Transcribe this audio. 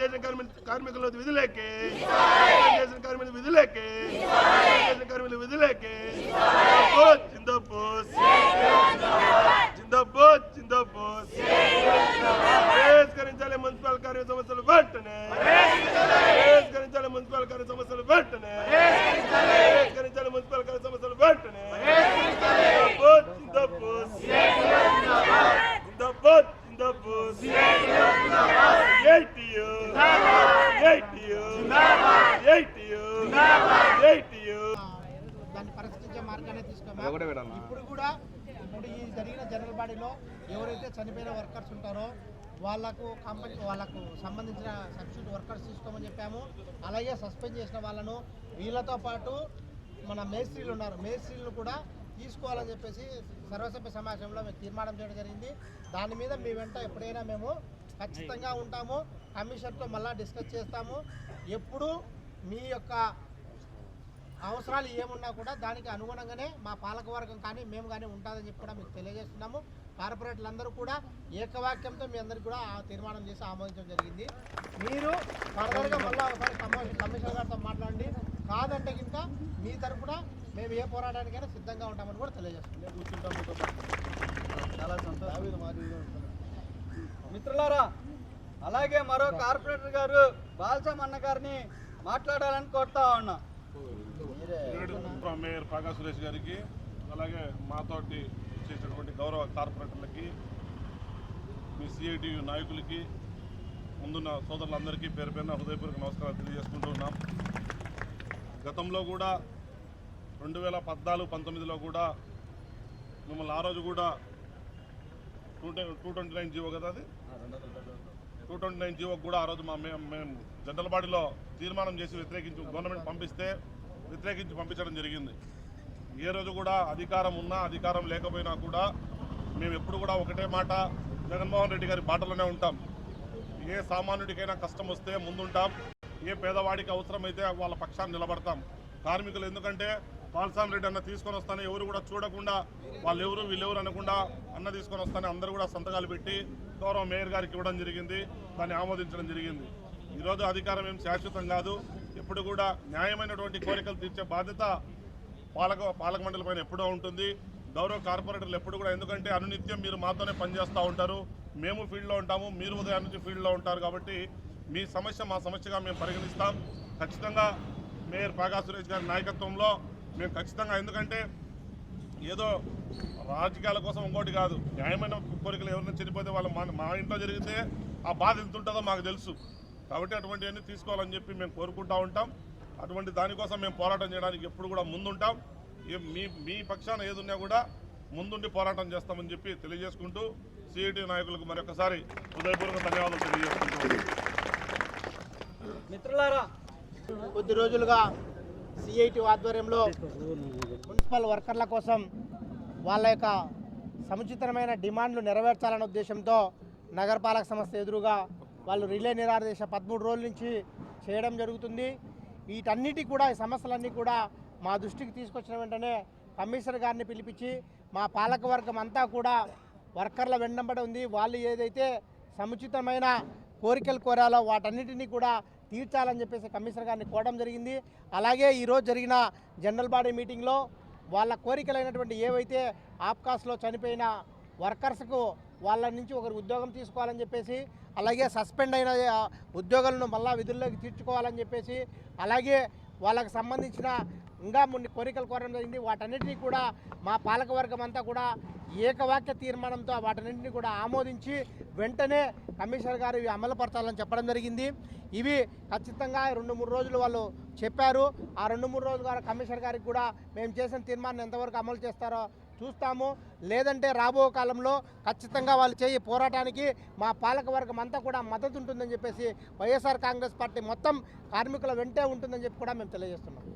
చేసిన కార్మికుల విధులేకే చేసిన కార్మికుల విధులేకే చేసిన కార్మికుల విధులేకే దాన్ని పరిష్కరించే మార్గాన్ని తీసుకున్నాం. ఇప్పుడు కూడా ఇప్పుడు ఈ జరిగిన జనరల్ బాడీలో ఎవరైతే చనిపోయిన వర్కర్స్ ఉంటారో వాళ్ళకు కంపెనీ వాళ్ళకు సంబంధించిన సబ్స్టిట్యూట్ వర్కర్స్ తీసుకోమని చెప్పాము. అలాగే సస్పెండ్ చేసిన వాళ్ళను వీళ్ళతో పాటు మన మేస్త్రీలు ఉన్నారు. మేస్త్రీలను కూడా తీసుకోవాలని చెప్పేసి సర్వసభ్య సమావేశంలో మేము తీర్మానం చేయడం జరిగింది. దాని మీద మీ వెంట ఎప్పుడైనా మేము ఖచ్చితంగా ఉంటాము. కమిషన్తో మళ్ళీ డిస్కస్ చేస్తాము. ఎప్పుడు మీ యొక్క అవసరాలు ఏమున్నా కూడా దానికి అనుగుణంగానే మా పాలకవర్గం కానీ మేము కానీ ఉంటుందని చెప్పి కూడా మీకు తెలియజేస్తున్నాము. కార్పొరేటర్లు అందరూ కూడా ఏకవాక్యంతో మీ అందరికీ కూడా ఆ తీర్మానం చేసి ఆమోదించడం జరిగింది. మీరు ఫర్దర్గా మళ్ళీ ఒకసారి కమిషన్ కమిషనర్ గారితో మాట్లాడండి. కాదంటే కింద మీ తరఫున మేము ఏ పోరాటానికైనా సిద్ధంగా ఉంటామని కూడా తెలియజేస్తున్నాం. చాలా సంతోషం. మిత్రులారా అలాగే మరో కార్పొరేటర్ గారు బాలసం అన్న గారిని మాట్లాడాలని కోరుతా ఉన్నా. మేయర్ పాగా సురేష్ గారికి అలాగే మాతోటి చేసినటువంటి గౌరవ కార్పొరేటర్లకి మీ సిఐటి నాయకులకి ముందున్న సోదరులందరికీ పేరు పేరున హృదయపూర్వక నమస్కారాలు తెలియజేసుకుంటూ ఉన్నాం. గతంలో కూడా రెండు వేల పద్నాలుగు పంతొమ్మిదిలో కూడా మిమ్మల్ని ఆ రోజు కూడా two two twenty nine GO కదా అది? టూ ట్వంటీ నైన్ జీవోకి కూడా ఆ రోజు మా మేము మేము జనరల్ బాడీలో తీర్మానం చేసి వ్యతిరేకించి గవర్నమెంట్ పంపిస్తే వ్యతిరేకించి పంపించడం జరిగింది. ఏ రోజు కూడా అధికారం ఉన్నా అధికారం లేకపోయినా కూడా మేము ఎప్పుడు కూడా ఒకటే మాట జగన్మోహన్ రెడ్డి గారి బాటలోనే ఉంటాం. ఏ సామాన్యుడికైనా కష్టం వస్తే ముందుంటాం. ఏ పేదవాడికి అవసరమైతే వాళ్ళ పక్షాన్ని నిలబడతాం. కార్మికులు ఎందుకంటే పాల్సాం రెడ్డి అన్న తీసుకొని వస్తాను ఎవరు కూడా చూడకుండా వాళ్ళు ఎవరు వీళ్ళెవరు అనకుండా అన్న తీసుకొని వస్తాను అందరూ కూడా సంతకాలు పెట్టి గౌరవ మేయర్ గారికి ఇవ్వడం జరిగింది దాన్ని ఆమోదించడం జరిగింది. ఈరోజు అధికారం ఏం శాశ్వతం కాదు. ఎప్పుడు కూడా న్యాయమైనటువంటి కోరికలు తీర్చే బాధ్యత పాలక పాలక మండలి పైన ఎప్పుడూ ఉంటుంది. గౌరవ కార్పొరేటర్లు ఎప్పుడు కూడా ఎందుకంటే అనునిత్యం మీరు మాతోనే పనిచేస్తూ ఉంటారు. మేము ఫీల్డ్లో ఉంటాము మీరు ఉదయం నుంచి ఫీల్డ్లో ఉంటారు కాబట్టి మీ సమస్య మా సమస్యగా మేము పరిగణిస్తాం. ఖచ్చితంగా మేయర్ పాగా సురేష్ గారి నాయకత్వంలో మేము ఖచ్చితంగా ఎందుకంటే ఏదో రాజకీయాల కోసం ఇంకోటి కాదు. న్యాయమైన కోరికలు ఎవరైనా చనిపోతే వాళ్ళు మా మా ఇంట్లో జరిగితే ఆ బాధ ఎంత ఉంటుందో మాకు తెలుసు. కాబట్టి అటువంటివన్నీ తీసుకోవాలని చెప్పి మేము కోరుకుంటా ఉంటాం. అటువంటి దానికోసం మేము పోరాటం చేయడానికి ఎప్పుడు కూడా ముందుంటాం. మీ మీ పక్షాన ఏదున్నా కూడా ముందుండి పోరాటం చేస్తామని చెప్పి తెలియజేసుకుంటూ సిఐటి నాయకులకు మరొకసారి హృదయపూర్వక ధన్యవాదాలు తెలియజేసుకుంటూ మిత్రులారా కొద్ది రోజులుగా సిఐటి ఆధ్వర్యంలో మున్సిపల్ వర్కర్ల కోసం వాళ్ళ యొక్క సముచితమైన డిమాండ్లు నెరవేర్చాలనే ఉద్దేశంతో నగరపాలక సంస్థ ఎదురుగా వాళ్ళు రిలే నిరాదేశ పదమూడు రోజుల నుంచి చేయడం జరుగుతుంది. వీటన్నిటి కూడా ఈ సమస్యలన్నీ కూడా మా దృష్టికి తీసుకొచ్చిన వెంటనే కమిషనర్ గారిని పిలిపించి మా పాలకవర్గం అంతా కూడా వర్కర్ల వెంటబడి ఉంది. వాళ్ళు ఏదైతే సముచితమైన కోరికలు కోరాలో వాటన్నిటినీ కూడా తీర్చాలని చెప్పేసి కమిషనర్ గారిని కోవడం జరిగింది. అలాగే ఈరోజు జరిగిన జనరల్ బాడీ మీటింగ్లో వాళ్ళ కోరికలైనటువంటి ఏవైతే ఆప్కాస్లో చనిపోయిన వర్కర్స్కు వాళ్ళ నుంచి ఒకరు ఉద్యోగం తీసుకోవాలని చెప్పేసి అలాగే సస్పెండ్ అయిన ఉద్యోగులను మళ్ళా విధుల్లోకి తీర్చుకోవాలని చెప్పేసి అలాగే వాళ్ళకు సంబంధించిన ఇంకా కొన్ని కోరికలు కోరడం జరిగింది. వాటన్నిటినీ కూడా మా పాలకవర్గం అంతా కూడా ఏకవాక్య తీర్మానంతో వాటన్నింటినీ కూడా ఆమోదించి వెంటనే కమిషనర్ గారు ఇవి అమలుపరచాలని చెప్పడం జరిగింది. ఇవి ఖచ్చితంగా రెండు మూడు రోజులు వాళ్ళు చెప్పారు. ఆ రెండు మూడు రోజులు గారు కమిషనర్ గారికి కూడా మేము చేసిన తీర్మానం ఎంతవరకు అమలు చేస్తారో చూస్తాము. లేదంటే రాబో కాలంలో ఖచ్చితంగా వాళ్ళు చేయి పోరాటానికి మా పాలకవర్గం అంతా కూడా మద్దతు ఉంటుందని చెప్పేసి వైఎస్ఆర్ కాంగ్రెస్ పార్టీ మొత్తం కార్మికుల వెంటే ఉంటుందని చెప్పి కూడా మేము తెలియజేస్తున్నాం.